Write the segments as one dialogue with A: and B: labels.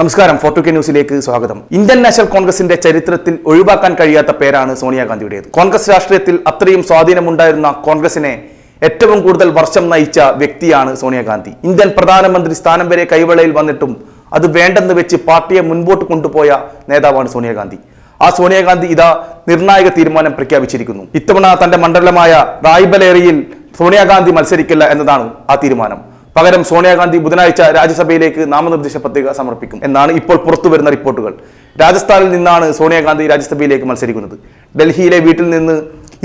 A: നമസ്കാരം ഫോർട്ടു കെ ന്യൂസിലേക്ക് സ്വാഗതം. ഇന്ത്യൻ നാഷണൽ കോൺഗ്രസിന്റെ ചരിത്രത്തിൽ ഒഴിവാക്കാൻ കഴിയാത്ത പേരാണ് സോണിയാഗാന്ധിയുടേത്. കോൺഗ്രസ് രാഷ്ട്രീയത്തിൽ അത്രയും സ്വാധീനമുണ്ടായിരുന്ന കോൺഗ്രസിനെ ഏറ്റവും കൂടുതൽ വർഷം നയിച്ച വ്യക്തിയാണ് സോണിയാഗാന്ധി. ഇന്ത്യൻ പ്രധാനമന്ത്രി സ്ഥാനം വരെ കൈവളയിൽ വന്നിട്ടും അത് വേണ്ടെന്ന് വെച്ച് പാർട്ടിയെ മുൻപോട്ട് കൊണ്ടുപോയ നേതാവാണ് സോണിയാഗാന്ധി. ആ സോണിയാഗാന്ധി ഇതാ നിർണായക തീരുമാനം പ്രഖ്യാപിച്ചിരിക്കുന്നു. ഇത്തവണ തന്റെ മണ്ഡലമായ റായ്ബലേറിയിൽ സോണിയാഗാന്ധി മത്സരിക്കില്ല എന്നതാണ് ആ തീരുമാനം. പകരം സോണിയാഗാന്ധി ബുധനാഴ്ച രാജ്യസഭയിലേക്ക് നാമനിർദ്ദേശ പത്രിക സമർപ്പിക്കും. എന്നാണ് ഇപ്പോൾ പുറത്തു വരുന്ന റിപ്പോർട്ടുകൾ. രാജസ്ഥാനിൽ നിന്നാണ് സോണിയാഗാന്ധി രാജ്യസഭയിലേക്ക് മത്സരിക്കുന്നത്. ഡൽഹിയിലെ വീട്ടിൽ നിന്ന്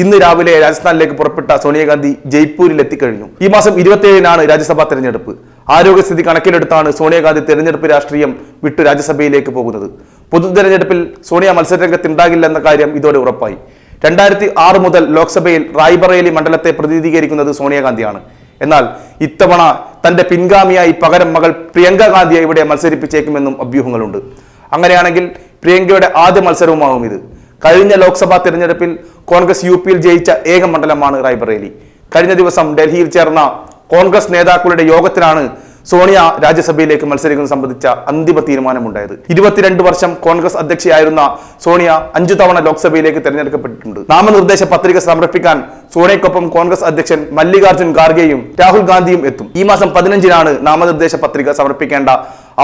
A: ഇന്ന് രാവിലെ രാജസ്ഥാനിലേക്ക് പുറപ്പെട്ട സോണിയാഗാന്ധി ജയ്പൂരിൽ എത്തിക്കഴിഞ്ഞു. ഈ മാസം ഇരുപത്തിയേഴിനാണ് രാജ്യസഭാ തെരഞ്ഞെടുപ്പ്. ആരോഗ്യസ്ഥിതി കണക്കിലെടുത്താണ് സോണിയാഗാന്ധി തെരഞ്ഞെടുപ്പ് രാഷ്ട്രീയം വിട്ട് രാജ്യസഭയിലേക്ക് പോകുന്നത്. പൊതു തെരഞ്ഞെടുപ്പിൽ സോണിയ മത്സരരംഗത്തുണ്ടാകില്ല എന്ന കാര്യം ഇതോടെ ഉറപ്പായി. രണ്ടായിരത്തി ആറ് മുതൽ ലോക്സഭയിൽ റായ്ബറേലി മണ്ഡലത്തെ പ്രതിനിധീകരിക്കുന്നത് സോണിയാഗാന്ധിയാണ്. എന്നാൽ ഇത്തവണ തന്റെ പിൻഗാമിയായി പകരം മകൾ പ്രിയങ്ക ഗാന്ധിയെ ഇവിടെ മത്സരിപ്പിച്ചേക്കുമെന്നും അഭ്യൂഹങ്ങളുണ്ട്. അങ്ങനെയാണെങ്കിൽ പ്രിയങ്കയുടെ ആദ്യ മത്സരവുമാകും ഇത്. കഴിഞ്ഞ ലോക്സഭാ തിരഞ്ഞെടുപ്പിൽ കോൺഗ്രസ് യു പിയിൽ ജയിച്ച ഏക മണ്ഡലമാണ് റായ്ബറേലി. കഴിഞ്ഞ ദിവസം ഡൽഹിയിൽ ചേർന്ന കോൺഗ്രസ് നേതാക്കളുടെ യോഗത്തിലാണ് സോണിയ രാജ്യസഭയിലേക്ക് മത്സരിക്കുന്നത് സംബന്ധിച്ച അന്തിമ തീരുമാനമുണ്ടായത്. ഇരുപത്തിരണ്ട് വർഷം കോൺഗ്രസ് അധ്യക്ഷയായിരുന്ന സോണിയ അഞ്ചു തവണ ലോക്സഭയിലേക്ക് തെരഞ്ഞെടുക്കപ്പെട്ടിട്ടുണ്ട്. നാമനിർദ്ദേശ പത്രിക സമർപ്പിക്കാൻ സോണിയക്കൊപ്പം കോൺഗ്രസ് അധ്യക്ഷൻ മല്ലികാർജുൻ ഖാർഗെയും രാഹുൽ ഗാന്ധിയും എത്തും. ഈ മാസം പതിനഞ്ചിനാണ് നാമനിർദ്ദേശ പത്രിക സമർപ്പിക്കേണ്ട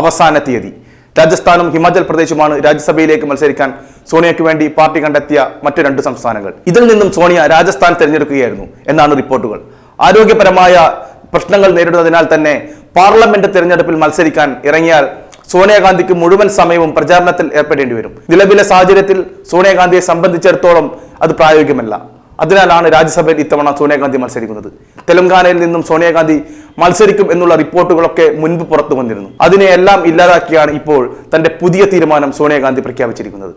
A: അവസാന തീയതി. രാജസ്ഥാനും ഹിമാചൽ പ്രദേശുമാണ് രാജ്യസഭയിലേക്ക് മത്സരിക്കാൻ സോണിയയ്ക്ക് വേണ്ടി പാർട്ടി കണ്ടെത്തിയ മറ്റു രണ്ട് സംസ്ഥാനങ്ങൾ. ഇതിൽ നിന്നും സോണിയ രാജസ്ഥാൻ തിരഞ്ഞെടുക്കുകയായിരുന്നു എന്നാണ് റിപ്പോർട്ടുകൾ. ആരോഗ്യപരമായ പ്രശ്നങ്ങൾ നേരിടുന്നതിനാൽ തന്നെ പാർലമെന്റ് തെരഞ്ഞെടുപ്പിൽ മത്സരിക്കാൻ ഇറങ്ങിയാൽ സോണിയാഗാന്ധിക്ക് മുഴുവൻ സമയവും പ്രചാരണത്തിൽ ഏർപ്പെടേണ്ടി വരും. നിലവിലെ സാഹചര്യത്തിൽ സോണിയാഗാന്ധിയെ സംബന്ധിച്ചിടത്തോളം അത് പ്രായോഗികമല്ല. അതിനാലാണ് രാജ്യസഭയിൽ ഇത്തവണ സോണിയാഗാന്ധി മത്സരിക്കുന്നത്. തെലങ്കാനയിൽ നിന്നും സോണിയാഗാന്ധി മത്സരിക്കും എന്നുള്ള റിപ്പോർട്ടുകളൊക്കെ മുൻപ് പുറത്തു വന്നിരുന്നു. അതിനെയെല്ലാം ഇല്ലാതാക്കിയാണ് ഇപ്പോൾ തന്റെ പുതിയ തീരുമാനം സോണിയാഗാന്ധി പ്രഖ്യാപിച്ചിരിക്കുന്നത്.